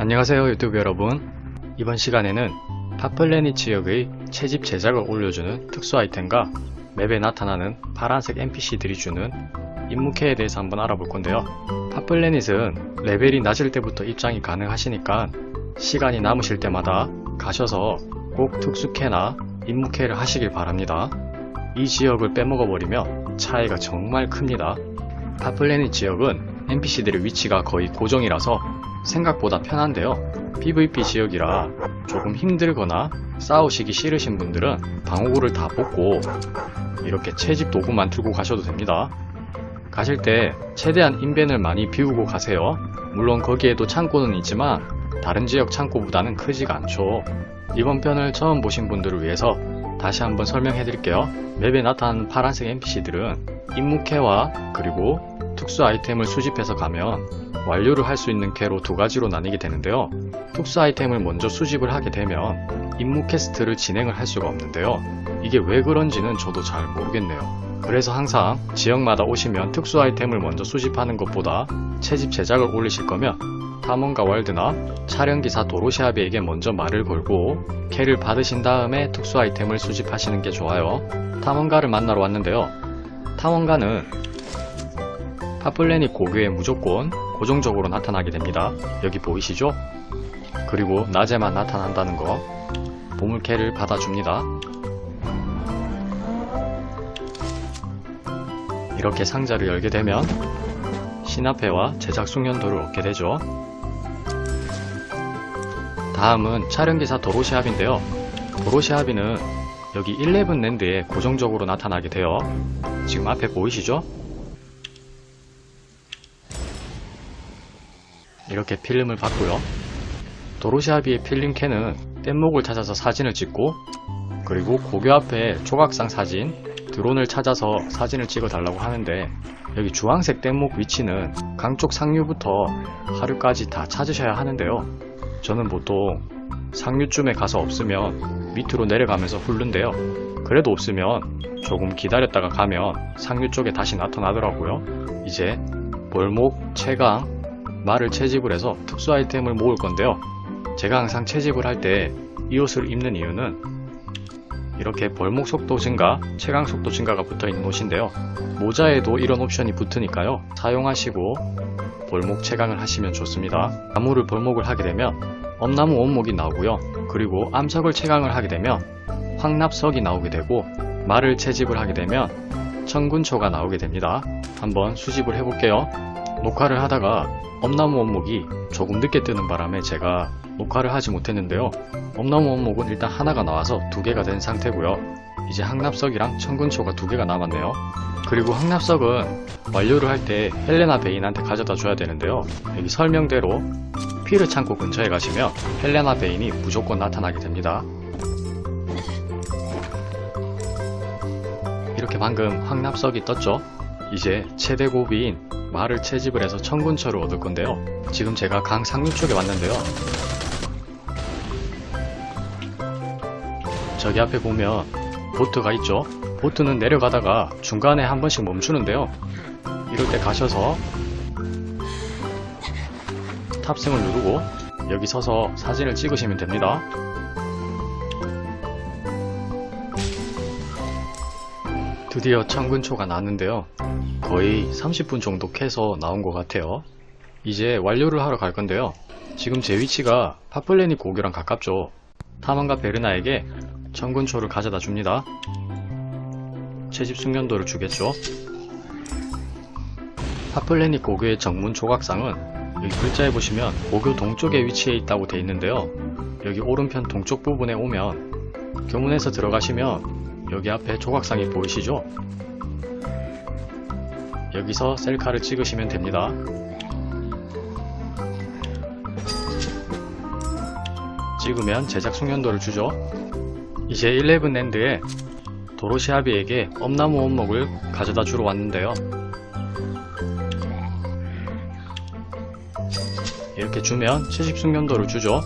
안녕하세요 유튜브 여러분. 이번 시간에는 파플레니 지역의 채집 제작을 올려주는 특수 아이템과 맵에 나타나는 파란색 NPC들이 주는 임무캐에 대해서 한번 알아볼 건데요. 파플레닛은 레벨이 낮을 때부터 입장이 가능하시니까 시간이 남으실 때마다 가셔서 꼭 특수캐나 임무캐를 하시길 바랍니다. 이 지역을 빼먹어버리면 차이가 정말 큽니다. 파플레닛 지역은 NPC들의 위치가 거의 고정이라서 생각보다 편한데요. PVP 지역이라 조금 힘들거나 싸우시기 싫으신 분들은 방어구를 다 뽑고 이렇게 채집 도구만 들고 가셔도 됩니다. 가실 때 최대한 인벤을 많이 비우고 가세요. 물론 거기에도 창고는 있지만 다른 지역 창고보다는 크지가 않죠. 이번 편을 처음 보신 분들을 위해서 다시 한번 설명해 드릴게요. 맵에 나타나는 파란색 NPC들은 임무캐와 그리고 특수 아이템을 수집해서 가면 완료를 할 수 있는 캐로 두 가지로 나뉘게 되는데요. 특수 아이템을 먼저 수집을 하게 되면 임무 퀘스트를 진행을 할 수가 없는데요. 이게 왜 그런지는 저도 잘 모르겠네요. 그래서 항상 지역마다 오시면 특수 아이템을 먼저 수집하는 것보다 채집 제작을 올리실 거면 탐험가 월드나 촬영기사 도로시아비에게 먼저 말을 걸고 캐를 받으신 다음에 특수 아이템을 수집하시는 게 좋아요. 탐험가를 만나러 왔는데요. 탐험가는 파플레니 고교에 무조건 고정적으로 나타나게 됩니다. 여기 보이시죠? 그리고 낮에만 나타난다는 거 보물캐를 받아줍니다. 이렇게 상자를 열게 되면 신화패와 제작 숙련도를 얻게 되죠. 다음은 촬영기사 도로시합인데요. 도로시합이는 여기 11랜드에 고정적으로 나타나게 돼요. 지금 앞에 보이시죠? 이렇게 필름을 받고요. 도로시아비의 필름캔은 뗏목을 찾아서 사진을 찍고 그리고 고교 앞에 조각상 사진, 드론을 찾아서 사진을 찍어 달라고 하는데 여기 주황색 뗏목 위치는 강쪽 상류부터 하류까지 다 찾으셔야 하는데요. 저는 보통 상류쯤에 가서 없으면 밑으로 내려가면서 훑는데요. 그래도 없으면 조금 기다렸다가 가면 상류 쪽에 다시 나타나더라고요. 이제 볼목, 채강, 말을 채집을 해서 특수 아이템을 모을 건데요. 제가 항상 채집을 할 때 이 옷을 입는 이유는 이렇게 벌목 속도 증가, 체강 속도 증가가 붙어 있는 옷인데요. 모자에도 이런 옵션이 붙으니까요. 사용하시고 벌목 체강을 하시면 좋습니다. 나무를 벌목을 하게 되면 엄나무 원목이 나오고요. 그리고 암석을 체강을 하게 되면 황납석이 나오게 되고 말을 채집을 하게 되면 청군초가 나오게 됩니다. 한번 수집을 해볼게요. 녹화를 하다가 엄나무 원목이 조금 늦게 뜨는 바람에 제가 녹화를 하지 못했는데요. 엄나무 원목은 일단 하나가 나와서 두 개가 된 상태고요. 이제 항납석이랑 청군초가 두 개가 남았네요. 그리고 항납석은 완료를 할 때 헬레나 베인한테 가져다 줘야 되는데요. 여기 설명대로 피르 창고 근처에 가시면 헬레나 베인이 무조건 나타나게 됩니다. 이렇게 방금 항납석이 떴죠? 이제 최대 고비인 말을 채집을 해서 청군초를 얻을 건데요. 지금 제가 강 상류 쪽에 왔는데요. 저기 앞에 보면 보트가 있죠. 보트는 내려가다가 중간에 한 번씩 멈추는데요. 이럴 때 가셔서 탑승을 누르고 여기 서서 사진을 찍으시면 됩니다. 드디어 청근초가 나왔는데요. 거의 30분 정도 캐서 나온 것 같아요. 이제 완료를 하러 갈 건데요. 지금 제 위치가 파플레니 고교랑 가깝죠. 탐험가 베르나에게 청근초를 가져다 줍니다. 채집 숙련도를 주겠죠. 파플레니 고교의 정문 조각상은 여기 글자에 보시면 고교 동쪽에 위치해 있다고 되어 있는데요. 여기 오른편 동쪽 부분에 오면 교문에서 들어가시면 여기 앞에 조각상이 보이시죠? 여기서 셀카를 찍으시면 됩니다. 찍으면 제작 숙련도를 주죠. 이제 11랜드에 도로시아비에게 엄나무 원목을 가져다 주러 왔는데요. 이렇게 주면 70 숙련도를 주죠.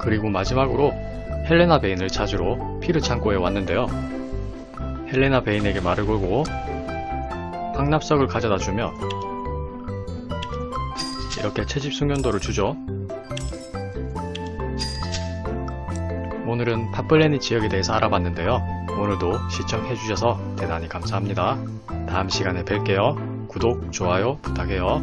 그리고 마지막으로 헬레나 베인을 찾으러 피르 창고에 왔는데요. 헬레나 베인에게 말을 걸고 황납석을 가져다 주면 이렇게 채집 숙련도를 주죠. 오늘은 팟블레니 지역에 대해서 알아봤는데요. 오늘도 시청해주셔서 대단히 감사합니다. 다음 시간에 뵐게요. 구독, 좋아요 부탁해요.